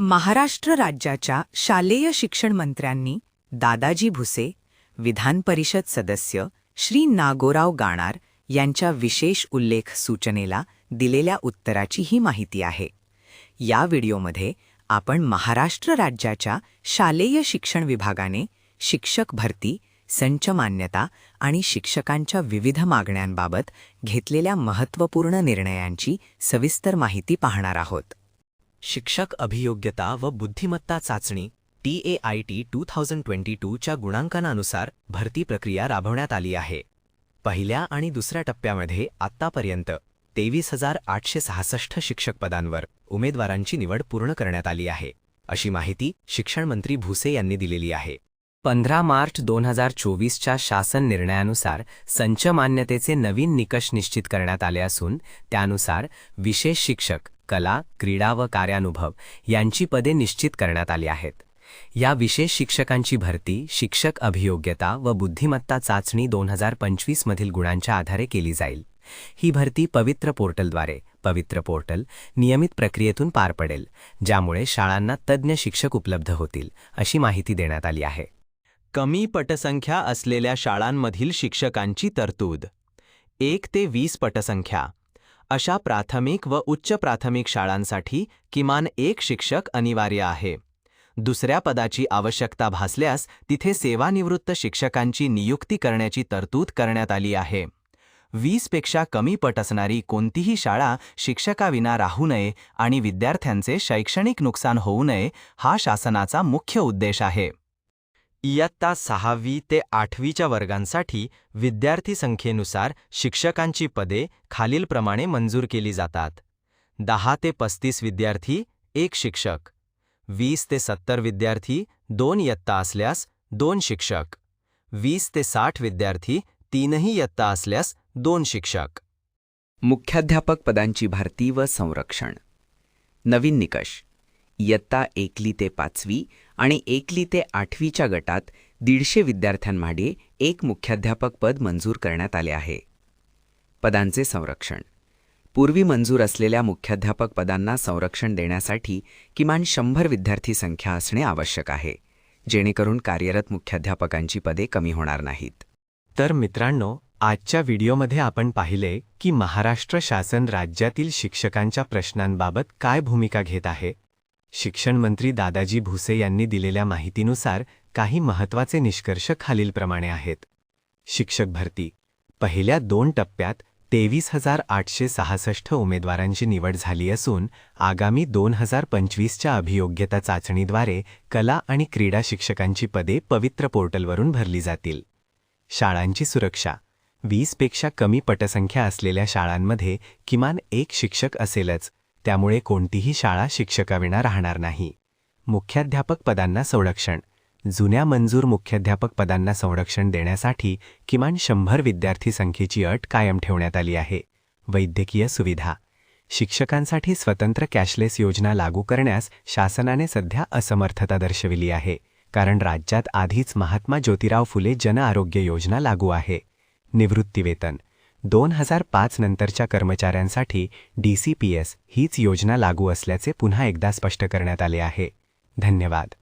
महाराष्ट्र राज्याच्या शालेय शिक्षण मंत्र्यांनी दादाजी भुसे विधान परिषद सदस्य श्री नागोराव गाणार यांच्या विशेष उल्लेख सूचनेला दिलेल्या उत्तराची ही माहिती आहे. या व्हिडिओमध्ये आपण महाराष्ट्र राज्याच्या शालेय शिक्षण विभागाने शिक्षक भरती संच मान्यता आणि शिक्षकांच्या विविध मागण्यांबाबत घेतलेल्या महत्त्वपूर्ण निर्णयांची सविस्तर माहिती पाहणार आहोत. शिक्षक अभियोग्यता व बुद्धिमत्ता चाचणी T A I T two thousand twenty टूच्या गुणांकनानुसार भरती प्रक्रिया राबवण्यात आली आहे. पहिल्या आणि दुसऱ्या टप्प्यामध्ये आत्तापर्यंत तेवीस हजार आठशे सहासष्ट शिक्षक पदांवर उमेदवारांची निवड पूर्ण करण्यात आली आहे अशी माहिती शिक्षणमंत्री भुसे यांनी दिलेली आहे. पंधरा मार्च दोन हजार चोवीसच्या शासन निर्णयानुसार संच मान्यतेचे नवीन निकष निश्चित करण्यात आले असून त्यानुसार विशेष शिक्षक कला क्रीडा व कार्यानुभव यांची पदे निश्चित करण्यात आली आहेत. या विशेष शिक्षकांची भरती शिक्षक अभियोग्यता व बुद्धिमत्ता चाचणी दोन हजार पंचवीसमधील गुणांच्या आधारे केली जाईल. ही भरती पवित्र पोर्टलद्वारे पवित्र पोर्टल नियमित प्रक्रियेतून पार पडेल ज्यामुळे शाळांना तज्ज्ञ शिक्षक उपलब्ध होतील अशी माहिती देण्यात आली आहे. कमी पटसंख्या असलेल्या शाळांमधील शिक्षकांची तरतूद. एक ते वीस पटसंख्या. अशा प्राथमिक व उच्च प्राथमिक शाळांसाठी किमान एक शिक्षक अनिवार्य आहे. दुसऱ्या पदाची आवश्यकता भासल्यास तिथे सेवानिवृत्त शिक्षकांची नियुक्ती करण्याची तरतूद करण्यात आली आहे. वीसपेक्षा कमी पट असणारी कोणतीही शाळा शिक्षकाविना राहू नये आणि विद्यार्थ्यांचे शैक्षणिक नुकसान होऊ नये हा शासनाचा मुख्य उद्देश आहे. इयत्ता सहावी ते आठवीच्या वर्गांसाठी विद्यार्थी संख्येनुसार शिक्षकांची पदे खालीलप्रमाणे मंजूर केली जातात. दहा ते पस्तीस विद्यार्थी एक शिक्षक. वीस ते सत्तर विद्यार्थी दोन इयत्ता असल्यास दोन शिक्षक. वीस ते साठ विद्यार्थी तीनही इयत्ता असल्यास दोन शिक्षक. मुख्याध्यापक पदांची भरती व संरक्षण. नवीन निकष. इयत्ता एकली ते पाचवी आणि एकली ते आठवीच्या गटात दीडशे विद्यार्थ्यांमागे एक मुख्याध्यापक पद मंजूर करण्यात आले आहे. पदांचे संरक्षण. पूर्वी मंजूर असलेल्या मुख्याध्यापक पदांना संरक्षण देण्यासाठी किमान शंभर विद्यार्थी संख्या असणे आवश्यक आहे जेणेकरून कार्यरत मुख्याध्यापकांची पदे कमी होणार नाहीत. तर मित्रांनो आजच्या व्हिडिओमध्ये आपण पाहिले की महाराष्ट्र शासन राज्यातील शिक्षकांच्या प्रश्नांबाबत काय भूमिका घेत आहे शिक्षण मंत्री दादाजी भुसे यांनी दिलेल्या माहितीनुसार काही महत्त्वाचे निष्कर्ष खालीलप्रमाणे आहेत. शिक्षक भरती. पहिल्या दोन टप्प्यात तेवीस हजार आठशे सहासष्ट उमेदवारांची निवड झाली असून आगामी दोन हजार पंचवीसच्या अभियोग्यता चाचणीद्वारे कला आणि क्रीडा शिक्षकांची पदे पवित्र पोर्टलवरून भरली जातील. शाळांची सुरक्षा. वीसपेक्षा कमी पटसंख्या असलेल्या शाळांमध्ये किमान एक शिक्षक असेलच त्यामुळे कोणतीही शाळा शिक्षकाविना राहणार नाही. मुख्याध्यापक पदांना संरक्षण. जुन्या मंजूर मुख्याध्यापक पदांना संरक्षण देण्यासाठी किमान शंभर विद्यार्थी संख्येची अट कायम ठेवण्यात आली आहे. वैद्यकीय सुविधा. शिक्षकांसाठी स्वतंत्र कॅशलेस योजना लागू करण्यास शासनाने सध्या असमर्थता दर्शविली आहे कारण राज्यात आधीच महात्मा ज्योतिराव फुले जनआरोग्य योजना लागू आहे. निवृत्तीवेतन. दोन हजार पाच नंतरच्या कर्मचाऱ्यांसाठी डी सी पी एस हीच योजना लागू असल्याचे पुन्हा एकदा स्पष्ट करण्यात आले आहे. धन्यवाद.